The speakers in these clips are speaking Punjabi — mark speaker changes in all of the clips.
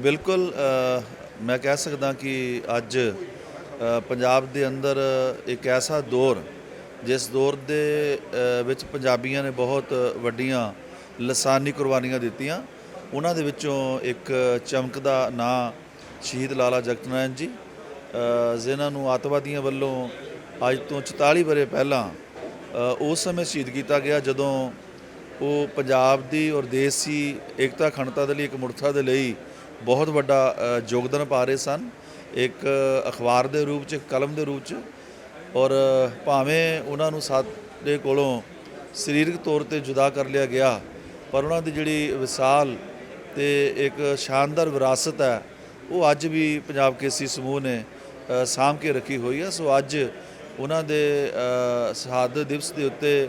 Speaker 1: ਬਿਲਕੁਲ ਮੈਂ ਕਹਿ ਸਕਦਾ ਕਿ ਅੱਜ ਪੰਜਾਬ ਦੇ ਅੰਦਰ ਇੱਕ ਐਸਾ ਦੌਰ, ਜਿਸ ਦੌਰ ਦੇ ਵਿੱਚ ਪੰਜਾਬੀਆਂ ਨੇ ਬਹੁਤ ਵੱਡੀਆਂ ਲਸਾਨੀ ਕੁਰਬਾਨੀਆਂ ਦਿੱਤੀਆਂ। ਉਹਨਾਂ ਦੇ ਵਿੱਚੋਂ ਇੱਕ ਚਮਕਦਾ ਨਾਂ ਸ਼ਹੀਦ ਲਾਲਾ ਜਗਤ ਨਾਰਾਇਣ ਜੀ ਜਿਨ੍ਹਾਂ ਨੂੰ ਅੱਤਵਾਦੀਆਂ ਵੱਲੋਂ ਅੱਜ ਤੋਂ 44 ਬਰੇ ਪਹਿਲਾਂ ਉਸ ਸਮੇਂ ਸ਼ਹੀਦ ਕੀਤਾ ਗਿਆ, ਜਦੋਂ ਉਹ ਪੰਜਾਬ ਦੀ ਔਰ ਦੇਸ਼ ਦੀ ਏਕਤਾ ਅਖੰਡਤਾ ਦੇ ਲਈ, ਇੱਕ ਮੁਰਥਾ ਦੇ ਲਈ ਬਹੁਤ ਵੱਡਾ ਯੋਗਦਾਨ ਪਾ ਰਹੇ ਸਨ। ਇੱਕ ਅਖਬਾਰ ਦੇ ਰੂਪ 'ਚ, ਇੱਕ ਕਲਮ ਦੇ ਰੂਪ 'ਚ ਔਰ ਭਾਵੇਂ ਉਹਨਾਂ ਨੂੰ ਸਾਡੇ ਕੋਲੋਂ ਸਰੀਰਕ ਤੌਰ ਤੇ ਜੁਦਾ ਕਰ ਲਿਆ ਗਿਆ, ਪਰ ਉਹਨਾਂ ਦੀ ਜਿਹੜੀ ਵਿਸਾਲ ਤੇ ਇੱਕ ਸ਼ਾਨਦਾਰ ਵਿਰਾਸਤ ਹੈ, ਉਹ ਅੱਜ ਵੀ ਪੰਜਾਬ ਕੇਸੀ ਸਮੂਹ ਨੇ ਸਾਂਭ ਕੇ ਰੱਖੀ ਹੋਈ ਹੈ। ਸੋ ਅੱਜ ਉਹਨਾਂ ਦੇ ਸ਼ਹਾਦਤ ਦਿਵਸ ਦੇ ਉੱਤੇ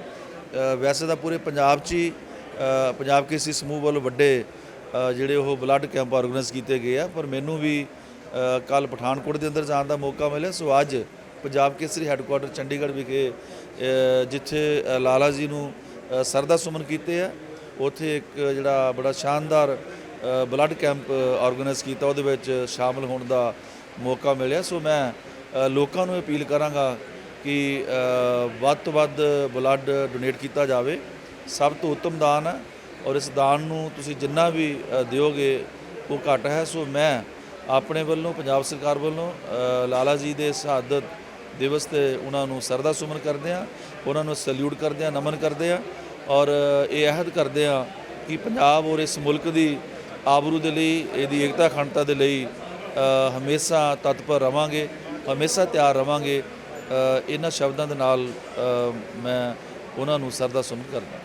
Speaker 1: ਵੈਸੇ ਤਾਂ ਪੂਰੇ ਪੰਜਾਬ 'ਚ ਹੀ ਪੰਜਾਬ ਕੇਸੀ ਸਮੂਹ ਵੱਲੋਂ ਵੱਡੇ ਜਿਹੜੇ ਉਹ ਬਲੱਡ ਕੈਂਪ ਆਰਗੇਨਾਈਜ਼ ਕੀਤੇ ਗਏ ਆ, ਪਰ ਮੈਨੂੰ ਵੀ ਕੱਲ ਪਠਾਨਕੋਟ ਦੇ ਅੰਦਰ ਜਾਣ ਦਾ ਮੌਕਾ ਮਿਲਿਆ, ਸੋ ਅੱਜ ਪੰਜਾਬ ਕੇਸਰੀ ਹੈੱਡਕੁਆਟਰ ਚੰਡੀਗੜ੍ਹ ਵਿਖੇ ਜਿੱਥੇ ਲਾਲਾ ਜੀ ਨੂੰ ਸਰਦਾ ਸੁਮਨ ਕੀਤੇ ਆ, ਉੱਥੇ ਇੱਕ ਜਿਹੜਾ ਬੜਾ ਸ਼ਾਨਦਾਰ ਬਲੱਡ ਕੈਂਪ ਆਰਗੇਨਾਈਜ਼ ਕੀਤਾ, ਉਹਦੇ ਵਿੱਚ ਸ਼ਾਮਲ ਹੋਣ ਦਾ ਮੌਕਾ ਮਿਲਿਆ, ਸੋ ਮੈਂ ਲੋਕਾਂ ਨੂੰ ਅਪੀਲ ਕਰਾਂਗਾ ਕਿ ਵੱਧ ਤੋਂ ਵੱਧ ਬਲੱਡ ਡੋਨੇਟ ਕੀਤਾ ਜਾਵੇ। ਸਭ ਤੋਂ ਉੱਤਮ ਦਾਨ ਹੈ ਔਰ ਇਸ ਦਾਨ ਨੂੰ ਤੁਸੀਂ ਜਿੰਨਾ ਵੀ ਦਿਓਗੇ ਉਹ ਘੱਟ ਹੈ। ਸੋ ਮੈਂ ਆਪਣੇ ਵੱਲੋਂ, ਪੰਜਾਬ ਸਰਕਾਰ ਵੱਲੋਂ ਲਾਲਾ ਜੀ ਦੇ ਸ਼ਹਾਦਤ ਦਿਵਸ ਤੇ ਉਹਨਾਂ ਨੂੰ ਸਰਦਾ ਸੁਮਨ ਕਰਦੇ ਆ ਉਹਨਾਂ ਨੂੰ ਸੈਲੂਟ ਕਰਦੇ ਆ ਨਮਨ ਕਰਦੇ ਆ ਔਰ ਇਹ ਅਹਿਦ ਕਰਦੇ ਆ ਕਿ ਪੰਜਾਬ ਔਰ ਇਸ ਮੁਲਕ ਦੀ ਆਬਰੂ ਦੇ ਲਈ, ਇਹਦੀ ਏਕਤਾ ਅਖੰਡਤਾ ਦੇ ਲਈ ਹਮੇਸ਼ਾ ਤਤਪਰ ਰਵਾਂਗੇ, ਹਮੇਸ਼ਾ ਤਿਆਰ ਰਵਾਂਗੇ। ਇਹਨਾਂ ਸ਼ਬਦਾਂ ਦੇ ਨਾਲ ਮੈਂ ਉਹਨਾਂ ਨੂੰ ਸਰਦਾ ਸੁਮਨ ਕਰਦਾ